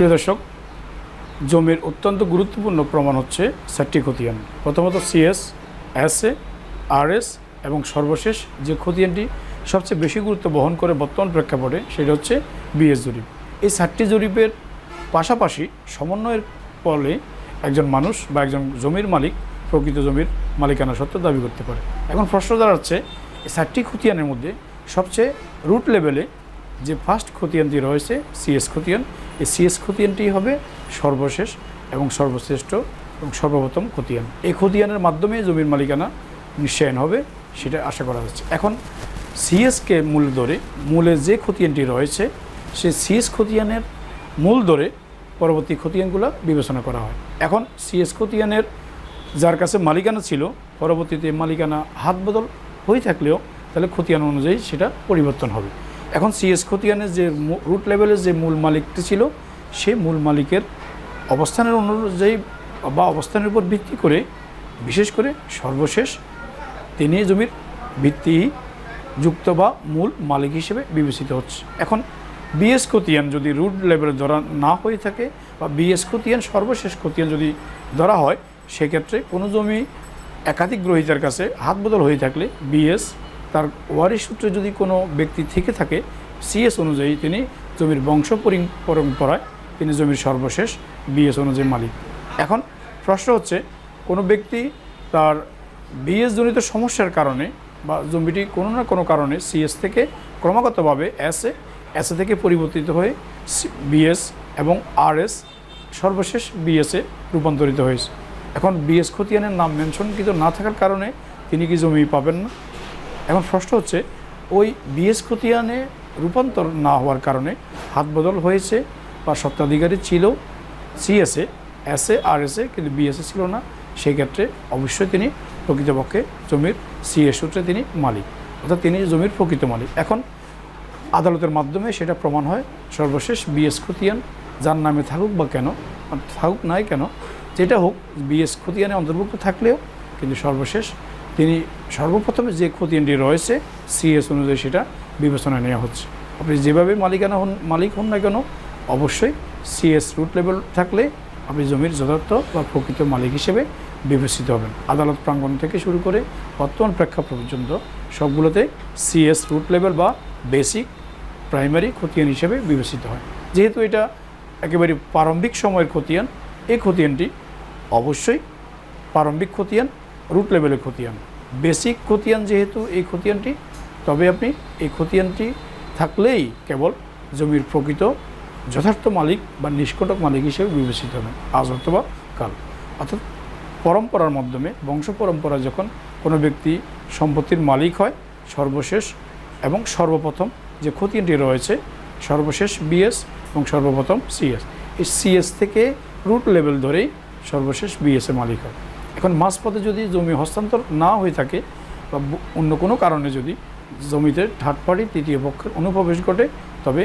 প্রিয় দর্শক, জমির অত্যন্ত গুরুত্বপূর্ণ প্রমাণ হচ্ছে চারটি খতিয়ান। প্রথমত সিএস এসএ আরএস এবং সর্বশেষ যে খতিয়ানটি সবচেয়ে বেশি গুরুত্ব বহন করে বর্তমান প্রেক্ষাপটে, সেটা হচ্ছে বিএস জরিপ। এই চারটি জরিপের পাশাপাশি সমন্বয়ের ফলে একজন মানুষ বা একজন জমির মালিক প্রকৃত জমির মালিকানা সত্ত্ব দাবি করতে পারে। এখন প্রশ্ন দাঁড়াচ্ছে, এই চারটি খতিয়ানের মধ্যে সবচেয়ে রুট লেভেলে যে ফার্স্ট খতিয়ানটি রয়েছে সিএস খতিয়ান এই সিএস খতিয়ানটি হবে সর্বশেষ এবং সর্বশ্রেষ্ঠ এবং সর্বপ্রথম খতিয়ান। এই খতিয়ানের মাধ্যমে জমির মালিকানা নিশ্চয়ন হবে, সেটা আশা করা যাচ্ছে এখন সিএসকে মূল ধরে মূলে যে খতিয়ানটি রয়েছে সে সিএস খতিয়ানের মূল ধরে পরবর্তী খতিয়ানগুলো বিবেচনা করা হয়। এখন সিএস খতিয়ানের যার কাছে মালিকানা ছিল, পরবর্তীতে মালিকানা হাত বদল হয়ে থাকলেও তাহলে খতিয়ান অনুযায়ী সেটা পরিবর্তন হবে। এখন সিএস খতিয়ানের যে রুট লেভেলের যে মূল মালিকটি ছিল, সে মূল মালিকের অবস্থানের অনুযায়ী বা অবস্থানের উপর ভিত্তি করে, বিশেষ করে সর্বশেষ তিনি জমির ভিত্তি যুক্ত বা মূল মালিক হিসেবে বিবেচিত হচ্ছে। এখন বিএস খতিয়ান যদি রুট লেভেলে ধরা না হয়ে থাকে বা বিএস খতিয়ান সর্বশেষ খতিয়ান যদি ধরা হয়, সেক্ষেত্রে কোনো জমি একাধিক গ্রহীতার কাছে হাত বদল হয়ে থাকলে বিএস তার ওয়ারিশ সূত্রে যদি কোনো ব্যক্তি থেকে থাকে সিএস অনুযায়ী তিনি জমির বংশ পরি- পরম্পরায় তিনি জমির সর্বশেষ বিএস অনুযায়ী মালিক। এখন প্রশ্ন হচ্ছে, কোনো ব্যক্তি তার বিএস জনিত সমস্যার কারণে বা জমিটি কোনো না কোনো কারণে সিএস থেকে ক্রমাগতভাবে এসএ এসএ থেকে পরিবর্তিত হয়ে বিএস এবং আরএস সর্বশেষ বিএসএ রূপান্তরিত হয়েছে। এখন বিএস খতিয়ানের নাম মেনশনকৃত না থাকার কারণে তিনি কি জমি পাবেন না? এখন প্রশ্ন হচ্ছে, ওই বিএস খতিয়ানে রূপান্তর না হওয়ার কারণে হাত বদল হয়েছে বা সত্ত্বাধিকারী ছিল সিএসএ এসএ আর এসএ কিন্তু বিএসএ ছিল না। সেই ক্ষেত্রে অবশ্যই তিনি প্রকৃতপক্ষে জমির সিএস সূত্রে তিনি মালিক, অর্থাৎ তিনি জমির প্রকৃত মালিক। এখন আদালতের মাধ্যমে সেটা প্রমাণ হয়, সর্বশেষ বিএস খতিয়ান যার নামে থাকুক বা কেন, থাকুক নাই কেন, যেটা হোক বিএস খতিয়ানে অন্তর্ভুক্ত থাকলেও কিন্তু সর্বশেষ তিনি সর্বপ্রথমে যে খতিয়ানটি রয়েছে, সিএস অনুযায়ী সেটা বিবেচনা নেওয়া হচ্ছে। আপনি যেভাবে মালিকানা হন, মালিক হন না কেন, অবশ্যই সিএস রুট লেভেল থাকলে আপনি জমির যথার্থ বা প্রকৃত মালিক হিসেবে বিবেচিত হবেন। আদালত প্রাঙ্গণ থেকে শুরু করে বর্তমান প্রেক্ষাপট পর্যন্ত সবগুলোতে সিএস রুট লেভেল বা বেসিক, প্রাইমারি খতিয়ান হিসেবে বিবেচিত হয়। যেহেতু এটা একেবারে প্রারম্ভিক সময়ের খতিয়ান এই খতিয়ানটি অবশ্যই প্রারম্ভিক খতিয়ান রুট লেভেলের খতিয়ান। বেসিক খতিয়ান যেহেতু, এই খতিয়ানটি, তবে আপনি এই খতিয়ানটি থাকলেই কেবল জমির প্রকৃত যথার্থ মালিক বা নিষ্কটক মালিক হিসেবে বিবেচিত হবেন আজ অথবা কাল। অর্থাৎ পরম্পরার মাধ্যমে, বংশ পরম্পরা যখন কোনো ব্যক্তি সম্পত্তির মালিক হয়, সর্বশেষ এবং সর্বপ্রথম যে খতিয়ানটি রয়েছে, সর্বশেষ বিএস এবং সর্বপ্রথম সিএস এই সিএস থেকে রুট লেভেল ধরেই সর্বশেষ বিএসএ মালিক হয়। এখন মাঝপথে যদি জমি হস্তান্তর না হয়ে থাকে বা অন্য কোনো কারণে যদি জমিতে থার্ড পার্টি তৃতীয় পক্ষের অনুপ্রবেশ ঘটে, তবে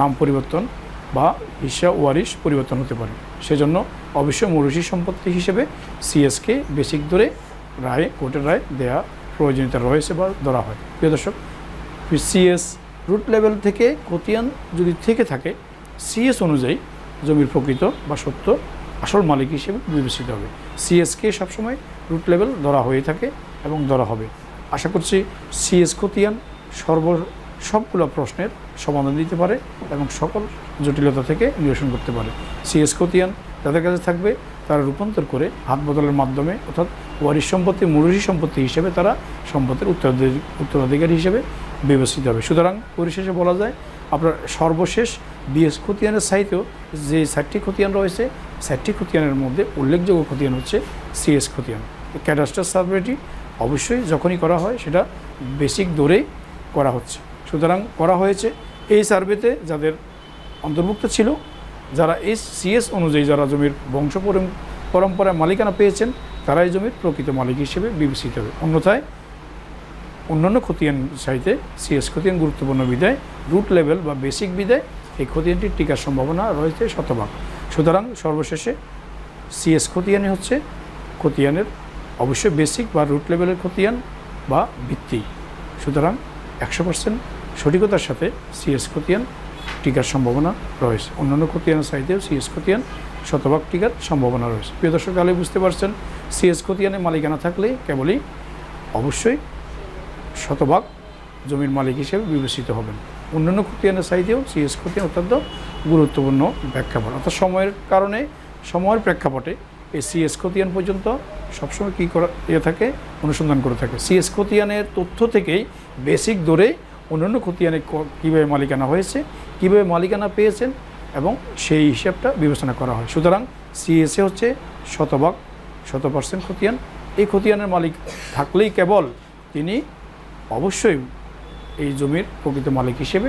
নাম পরিবর্তন বা হিসা ওয়ারিশ পরিবর্তন হতে পারে। সেজন্য অবশ্যই মৌরসী সম্পত্তি হিসেবে সিএসকে বেসিক ধরে রায়, কোর্টের রায় দেয়া প্রয়োজনীয়তা রয়েছে বা ধরা হয়। প্রিয় দর্শক, সিএস রুট লেভেল থেকে খতিয়ান যদি থেকে থাকে, সিএস অনুযায়ী জমির প্রকৃত বা সত্য আসল মালিক হিসেবে বিবেচিত হবে। সিএসকে সবসময় রুট লেভেল ধরা হয়ে থাকে এবং ধরা হবে। আশা করছি সিএস খতিয়ান সর্ব সবগুলো প্রশ্নের সমাধান দিতে পারে এবং সকল জটিলতা থেকে নিরসন করতে পারে। সিএস খতিয়ান যাদের কাছে থাকবে, তারা রূপান্তর করে হাত বদলের মাধ্যমে অর্থাৎ ওয়ারিশ সম্পত্তি মুরুষী সম্পত্তি হিসেবে তারা সম্পত্তির উত্তরাধিকারী উত্তরাধিকারী হিসেবে বিবেচিত হবে। সুতরাং পরিশেষে বলা যায় আপনার সর্বশেষ বিএস খতিয়ানের সাইতেও যে ষাটটি খতিয়ান রয়েছে ষাটটি খতিয়ানের মধ্যে উল্লেখযোগ্য খতিয়ান হচ্ছে সিএস খতিয়ান। ক্যাডাস্টার সার্ভেটি অবশ্যই যখনই করা হয় সেটা বেসিক দরেই করা হচ্ছে। সুতরাং করা হয়েছে এই সার্ভেতে যাদের অন্তর্ভুক্ত ছিল, যারা এই সিএস অনুযায়ী যারা জমির বংশ পরম- পরম্পরায় মালিকানা পেয়েছেন, তারাই জমির প্রকৃত মালিক হিসেবে বিবেচিত হবে। অন্যথায় অন্যান্য খতিয়ান চাইতে সিএস খতিয়ান গুরুত্বপূর্ণ বিদায় রুট লেভেল বা বেসিক বিদায় এই খতিয়ানটির টিকার সম্ভাবনা রয়েছে শতভাগ। সুতরাং সর্বশেষে সিএস খতিয়ানই হচ্ছে খতিয়ানের অবশ্যই বেসিক বা রুট লেভেলের খতিয়ান বা ভিত্তি। সুতরাং একশো পার্সেন্ট সঠিকতার সাথে সিএস খতিয়ান টিকার সম্ভাবনা রয়েছে। অন্যান্য খতিয়ানের চাইতেও সিএস খতিয়ান শতভাগ টিকার সম্ভাবনা রয়েছে। প্রিয় দর্শক, তাহলে বুঝতে পারছেন সিএস খতিয়ানের মালিকানা থাকলে কেবলই অবশ্যই শতভাগ জমির মালিক হিসেবে বিবেচিত হবেন। অন্যান্য খতিয়ানের চাইতেও সিএস খতিয়ান অত্যন্ত গুরুত্বপূর্ণ প্রেক্ষাপট। অর্থাৎ সময়ের কারণে, সময়ের প্রেক্ষাপটে এই সিএস খতিয়ান পর্যন্ত সবসময় কী করা ইয়ে থাকে, অনুসন্ধান করে থাকে। সিএস খতিয়ানের তথ্য থেকেই বেসিক ধরে অন্যান্য খতিয়ানে কীভাবে মালিকানা হয়েছে, কীভাবে মালিকানা পেয়েছেন এবং সেই হিসাবটা বিবেচনা করা হয়। সুতরাং সিএসএ হচ্ছে শতভাগ, শত পার্সেন্ট খতিয়ান। এই খতিয়ানের মালিক থাকলেই কেবল তিনি অবশ্যই এই জমির প্রকৃত মালিক হিসেবে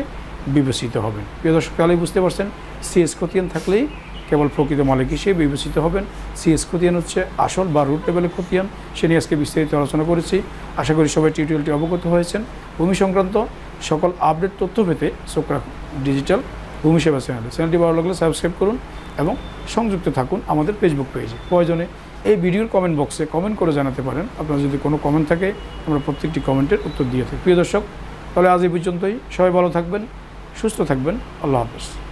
বিবেচিত হবেন। প্রিয় দর্শক তাহলে বুঝতে পারছেন সিএস খতিয়ান থাকলেই কেবল প্রকৃত মালিক হিসেবে বিবেচিত হবেন। সিএস খতিয়ান হচ্ছে আসল বা রুট লেভেলের খতিয়ান সে নিয়ে আজকে বিস্তারিত আলোচনা করেছি। আশা করি সবাই টিউটোরিয়ালটি অবগত হয়েছেন। ভূমি সংক্রান্ত সকল আপডেট তথ্য পেতে চোখ ডিজিটাল ভূমি সেবা চ্যানেলে। চ্যানেলটি ভালো লাগলে সাবস্ক্রাইব করুন এবং সংযুক্ত থাকুন আমাদের ফেসবুক পেজে প্রয়োজনে এই ভিডিওর কমেন্ট বক্সে কমেন্ট করে জানাতে পারেন। আপনার যদি কোনো কমেন্ট থাকে, আমরা প্রত্যেকটি কমেন্টের উত্তর দিয়ে থাকি। প্রিয় দর্শক, তাহলে আজ এই পর্যন্তই। সবাই ভালো থাকবেন, সুস্থ থাকবেন। আল্লাহ হাফেজ।